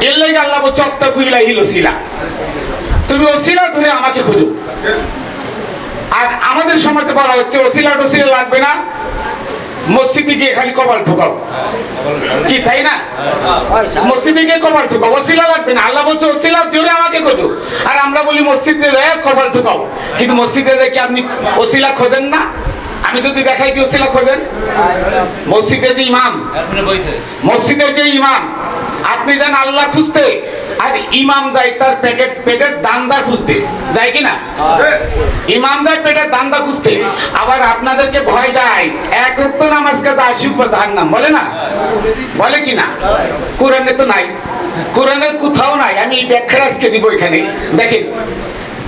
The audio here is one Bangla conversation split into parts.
এর লেগে আল্লাহ বলছে অত্যাকু ইলাহিল ওসিলা তুমি ওসিলা ধরে আমাকে খোঁজো। আর আমাদের সমাজে বলা হচ্ছে ওসিলা টসিলা লাগবে না। মসজিদে গিয়ে খালি কপাল ঠোকাও। কি তাই না? মসজিদে গিয়ে কপাল ঠোকাও। ওসিলা লাগবে না। আল্লাহ বলছে ওসিলা ধরে আমাকে খোঁজো। আর আমরা বলি মসজিদে যায় কপাল ঠোকাও। কিন্তু মসজিদে দেখি আপনি ওসিলা খোঁজেন না? আমি যদি দেখাই দিই ওসিলা খোঁজেন। মসজিদে যে ইমাম মসজিদে যে ইমাম আপনি যান আল্লাহ খুঁজতে। আর ইমাম যায় তার প্যাকেট পেটের দান্দা খুঁজতে। যায় কি না ইমাম যায় পেটের দান্দা খুঁজতে। আবার আপনাদেরকে ভয় দেয় এক রক্ত নামাজ কাছে আশি উপর জাহান্নাম। বলে না? বলে কি না কোরআনে তো নাই। কোরআনে কোথাও নাই। আমি ব্যাখ্যা আজকে দিব এখানে। দেখেন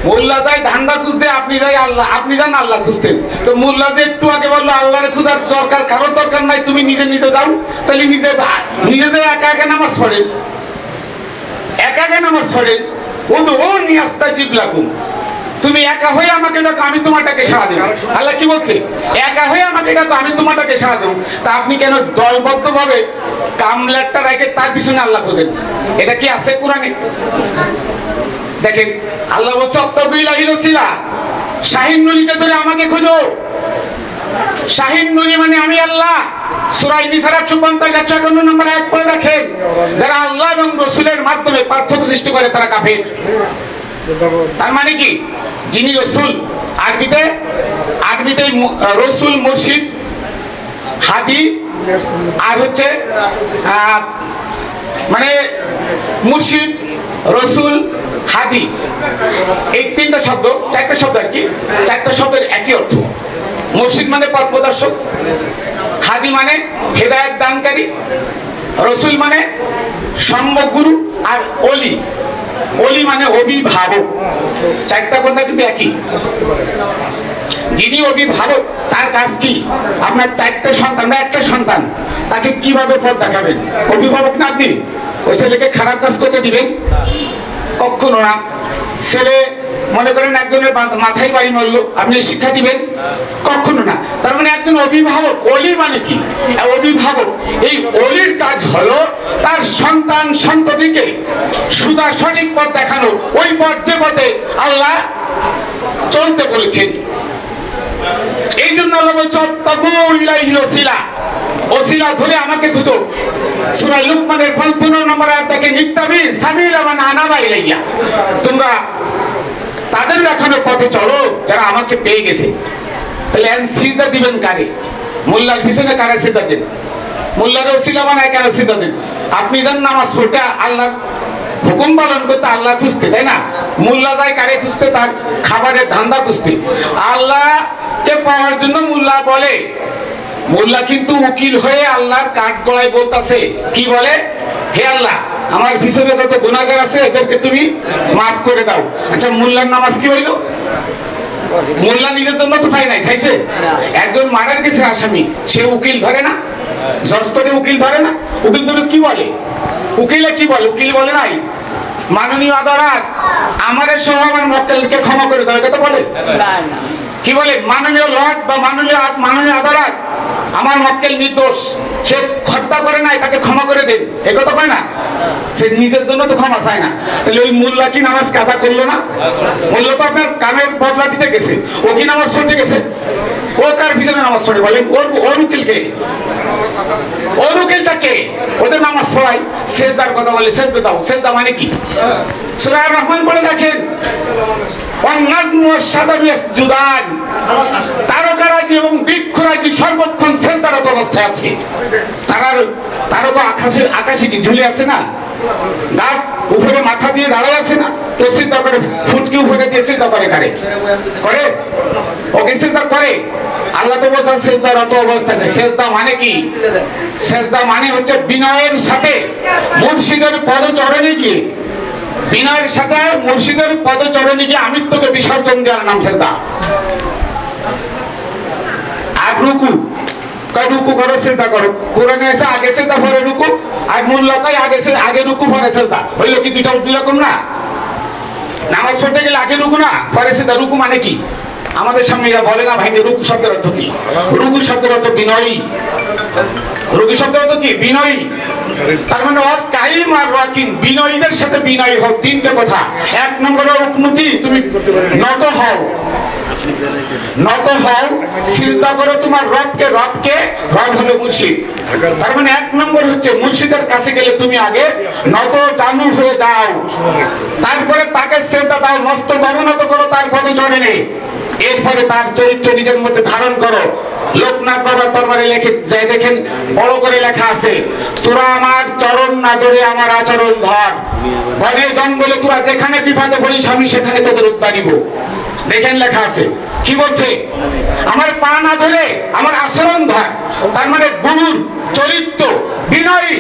মোল্লা যায় ধান্দা খুঁজতে, আপনি যাই আল্লাহ, আপনি যান আল্লাহ খুঁজতেন। তো মোল্লা যে একটু আগে বলল, আল্লাহরে খুঁজার দরকার, কারোর দরকার নাই, তুমি নিজে নিজে যাও, তাহলে নিজে নিজে যে একা একা নামাজ পড়েন, একা একা নামাজ পড়েন, ও তো, ও নিয়াস্তা জিবলাকুম তুমি একা হয়ে আমাকে ডাকো, আমি তোমারটাকে সাড়া দেবো। আল্লাহ কি বলছে? একা হয়ে আমাকে ডাকো, আমি তোমারটাকে সাড়া দেবো। তা আপনি কেন দলবদ্ধ ভাবে কামলারটা রেখে তার পিছনে আল্লাহ খোঁজেন? এটা কি আছে কোরআনে? দেখেন আল্লাহ বলছে অত্তবিল ছিলা শাহিন নুরিকে ধরে আমাকে খোঁজো। শাহিন নুরি মানে আমি আল্লাহ। সুরাই নম্বর যারা আল্লাহ এবং রসুলের মাধ্যমে পার্থক্য সৃষ্টি করে তারা তার মানে কি? যিনি রসুল রসুল, মুর্শিদ, হাদি, আর হচ্ছে মানে মুর্শিদ, রসুল হাদি। এই তিনটা শব্দ, চারটা শব্দ আর কি, চারটা শব্দের একই অর্থ। মুর্শিদ মানে পথ প্রদর্শক হাদি মানে হেদায়ত দানকারী, রসুল মানে সম্যক গুরু আর অলি অলি মানে অভিভাবক। চারটা কথা কিন্তু একই। যিনি অভিভাবক, তার কাজ কি? আপনার চারটে সন্তান একটা সন্তান, তাকে কীভাবে পথ দেখাবেন? অভিভাবক না আপনি? ওই ছেলেকে খারাপ কাজ করতে দিবেন? কখনো না। ছেলে মনে করেন একজনের মাথায় বাড়ি মারলো আপনি শিক্ষা দিবেন? কখনো না। তার মানে একজন অভিভাবক, অলি মানে কি? অভিভাবক, এই অলির কাজ হলো তার সন্তান সন্ততিকে সুজা সঠিক পথ দেখানো। ওই পথ যে পথে আল্লাহ চলতে বলেছেন। এই জন্য আল্লাহ বলছে ওসিলা। ওসিলা ধরে আমাকে খুঁজো। সূরা লুকমানের 55 নম্বর আয়াত থেকে নিত্তাবি সাবিলা মান আনাবা ইলাইয়া। তোমরা তাদের পথে চলো, যারা আমাকে পেয়ে গেছে। তাহলে সিজদা দিবেন কারে? মোল্লার পিছনে কারে সিজদা দেন মোল্লার ওসিলা কেন সিজদা দেন আপনি যান নামাজ পড়তে আল্লাহ হুকুম পালন করতে আল্লাহ খুঁজতে, তাই না? মোল্লা যায় কারে খুঁজতে? তার খাবারের ধান্দা খুঁজতে। আল্লাহকে পাওয়ার জন্য মোল্লা বলে মোল্লা কিন্তু উকিল হয়ে আল্লাহর কাঠ গলায় বলতাছে। কি বলে? হে আল্লাহ আমার পিছনে যত গুণাগার আছে এদেরকে তুমি মাফ করে দাও। আচ্ছা মোল্লার নামাজ কি হইল? মোল্লা নিজের জন্য তো চাই নাই চাইছে? একজন মারার গেছে আসামি সে উকিল ধরে না? জজ করে উকিল ধরে না? উকিল ধরে কি বলে? উকিলে কি বলে? উকিল বলে নাই। মাননীয় আদালত আমার সহ আমার মক্কেলকে ক্ষমা করে দাও এটা তো বলে? কি বলে? মাননীয় লর্ড বা মাননীয় মাননীয় আদালত আমার মক্কেল নির্দোষ, সে খট্টা করে নাই, তাকে ক্ষমা করে দিন। এ কথা পায় না? সে নিজের জন্য তো ক্ষমা চায় না। তাহলে ওই মোল্লা কি নামাজ কাজা করল না? মোল্লা তো আপনার কামের বদলা দিতে গেছে। ও কি নামাজ পড়তে গেছে? ও কার পিছনে নামাজ পড়ে বলেন? ওর ওর উকিলকে ওর উকিলটা কে ও যে নামাজ সেজদার কথা বলে দাও। মানে কি? সুরাহ রহমান বলে দেখেন তারকারাজি এবং বৃক্ষরাজি সর্বক্ষণ সেজদারত অবস্থায় আছে। তারার, তারকা আকাশে আকাশে কি ঝুলে আছে না? গাছ উপরে মাথা দিয়ে দাঁড়ায় আছে না? তো সিদ্ধা করে, ফুটকি উপরে দিয়ে সিদ্ধা করে কারে? ওকে সিদ্ধা করে? আল্লাহ তো বলছে সেজদারত অবস্থায় আছে সেজদা মানে কি? সেজদা মানে হচ্ছে বিনয়ের সাথে মুর্শিদের পদচরণে গিয়ে। বিনয়ের সাথে মুর্শিদের পদচরণে গিয়ে আমিত্বকে বিসর্জন দেওয়ার নাম সেজদা। আর রুকু। রুকু করো সেজদা করো। কোরআনে এসে আগে সেজদা পরে রুকু। আর মূল লকাই আগে সে আগে রুকু পরে সেজদা। হইল কি দুইটা দুই রকম না? নামাজ পড়তে গেলে আগে রুকু না পরে সেজদা। রুকু মানে কি? আমাদের সামনে এরা বলে না, ভাই রুকু শব্দের অর্থ কি? রুকু শব্দের অর্থ বিনয়ী। রুকু শব্দের অর্থ কি? বিনয়ী। তার মানে ওর কাইম আর ওয়াকিন বিনয়ীদের সাথে বিনয়ী হোক তিনটে কথা। এক নম্বরে উন্নতি তুমি নত হও। নত হও চিন্তা করো তোমার রবকে রবকে, রব হলো মুর্শিদ। তার মানে এক নম্বর হচ্ছে মুর্শিদের কাছে গেলে তুমি আগে নত জানু হয়ে যাও। তারপরে তাকে শ্রদ্ধা দাও, মস্ত অবনত করো, তার পদে চড়ে নেই। এরপরে তার চরিত্র নিজের মধ্যে ধারণ করো। লোকনাথ বাবার লেখে যাই দেখেন, বড় করে লেখা আছে, তোরা আমার চরণ না ধরে আমার আচরণ ধর। বনে জঙ্গলে তোরা যেখানে বিপদে আমি সেখানে তোদের দেখেন লেখা আছে। কি বলছে? আমার পা না ধরে আমার আচরণ ধর। তার মানে গুরুর চরিত্র, বিনয়ী।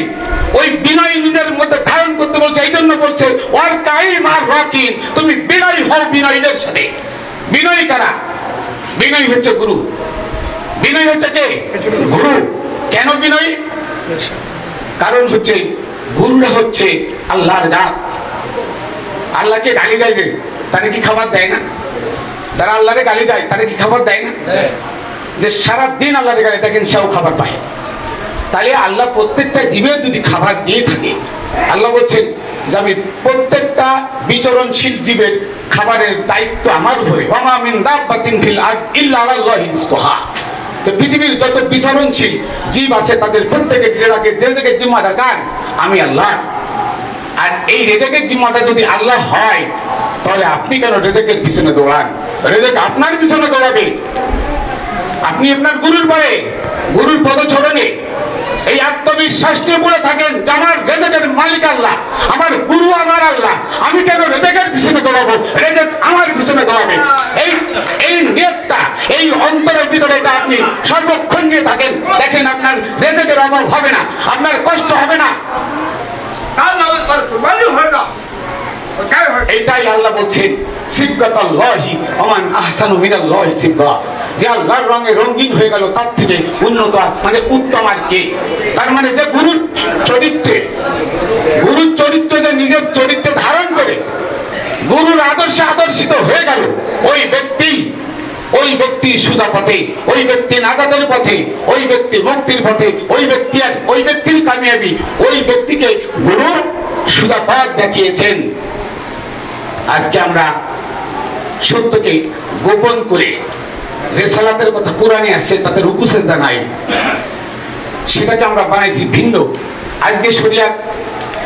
ওই বিনয়ী নিজের মধ্যে ধারণ করতে বলছে এই জন্য বলছে ওর কাইম আর রকিন তুমি বিনয়ী হও বিনয়ীদের সাথে। বিনয়ী কারা? বিনয়ী হচ্ছে গুরু। বিনয়ী হচ্ছে কে? গুরু। কেন বিনয়ী? কারণ হচ্ছে গুরুরা হচ্ছে আল্লাহর জাত। আল্লাহকে গালি দেয় যে, তারা কি খাবার দেয় না? যারা আল্লাহরে গালি দেয়, তারা কি খাবার দেয় না? যে সারা দিন আল্লাহরে গালি দেয় কিন্তু সেও খাবার পায়। তাহলে আল্লাহ প্রত্যেকটা জীবের যদি খাবার দিয়ে থাকে, আল্লাহ বলছেন যে আমি প্রত্যেকটা বিচরণশীল জীবের খাবারের দায়িত্ব আমার উপরে। ওমা মিন দাব্বাতিন ফিল আরদ ইল্লা আলাল্লাহি রিজকুহা। তো পৃথিবীর যত বিচরণশীল জীব আছে, তাদের প্রত্যেকের রেজাকের রেজাকের জিম্মাদার কার? আমি আল্লাহ। আর এই রেজেকের জিম্মাদার যদি আল্লাহ হয়, তাহলে আপনি কেন রেজেকের পিছনে দৌড়ান? রেজেক আপনার পিছনে দৌড়াবে। আপনি আপনার গুরুর পরে গুরুর পদচরণে এই আত্মবিশ্বাস নিয়ে বলে থাকেন যে আমার রেজেকের মালিক আল্লাহ, আমার গুরু আমার আল্লাহ। আমি কেন রেজেকের পিছনে দৌড়াবো? রেজেক আমার পিছনে দৌড়াবে। এই এই নিয়তটা, এই অন্তরের ভিতরে এটা আপনি সর্বক্ষণ নিয়ে থাকেন। দেখেন আপনার রেজেকের অভাব হবে না, আপনার কষ্ট হবে না। এইটাই আল্লাহ বলছেন, সিবগাতাল্লাহি ওমান আহসানু মিনাল্লাহি সিবগা। যে আল্লাহর রঙে রঙিন হয়ে গেল, তার থেকে উন্নত মানে উত্তম আর কে? তার মানে যে গুরুর চরিত্রে, গুরুর চরিত্র যে নিজের চরিত্রে ধারণ করে, গুরুর আদর্শে আদর্শিত হয়ে গেল, ওই ব্যক্তি ওই ব্যক্তি সুজা পথে, ওই ব্যক্তি নাজাদের পথে, ওই ব্যক্তি মুক্তির পথে, ওই ব্যক্তি আর ওই ব্যক্তির কামিয়াবি, ওই ব্যক্তিকে গুরু সুজা পথ দেখিয়েছেন। আজকে আমরা সত্যকে গোপন করে যে সালাতের কথা কোরআনে আসছে তাতে রুকু, সেজদা নাই। সেটাকে আমরা বানাইছি ভিন্ন। আজকে শরিয়াত,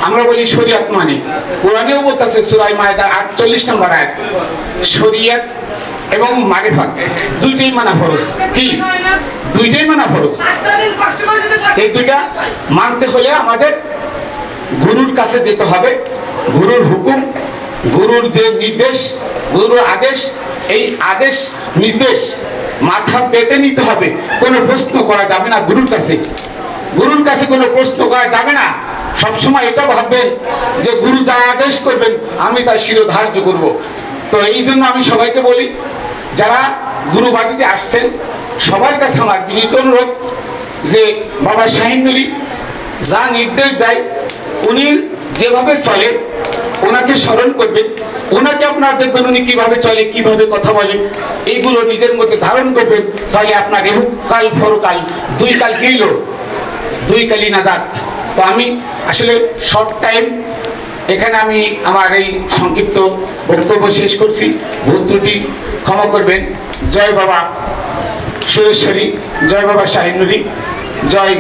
আমরা বলি শরিয়াত মানে কোরআনেও বলতেছে সুরাই মায়দার আটচল্লিশ নম্বর আয়াত, শরিয়াত এবং মারিফাত দুইটাই মানা ফরজ। কি? দুইটাই মানা ফরজ। এই দুইটা মানতে হলে আমাদের গুরুর কাছে যেতে হবে, গুরুর হুকুম, গুরুর যে নির্দেশ, গুরুর আদেশ এই আদেশ, নির্দেশ মাথা পেতে নিতে হবে। কোনো প্রশ্ন করা যাবে না গুরুর কাছে। গুরুর কাছে কোনো প্রশ্ন করা যাবে না। সবসময় এটা ভাববেন যে গুরু যা আদেশ করবেন, আমি তার শিরোধার্য করব। তো এই জন্য আমি সবাইকে বলি, যারা গুরু গুরুবাদীতে আসছেন, সবার কাছে আমার বিনীত অনুরোধ যে বাবা শাহিন নুরি যা নির্দেশ দেয়, উনি যেভাবে চলে ওনাকে স্মরণ করবেন ওনাকে আপনার দেখবেন উনি কীভাবে চলে, কীভাবে কথা বলে। এইগুলো নিজের মধ্যে ধারণ করবেন তাহলে আপনার এহুক কাল ফরকাল দুই কাল কিলো দুই কালি নাজাত। তো আমি আসলে শর্ট টাইম এখানে আমি আমার এই সংক্ষিপ্ত বক্তব্য শেষ করছি। ভুল ক্ষমা করবেন। জয় বাবা সুরেশ্বরী, জয় বাবা শাহিনুরি, জয়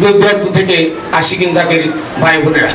দূরান্ত থেকে আশিকিন জাকের ভাই বোনেরা।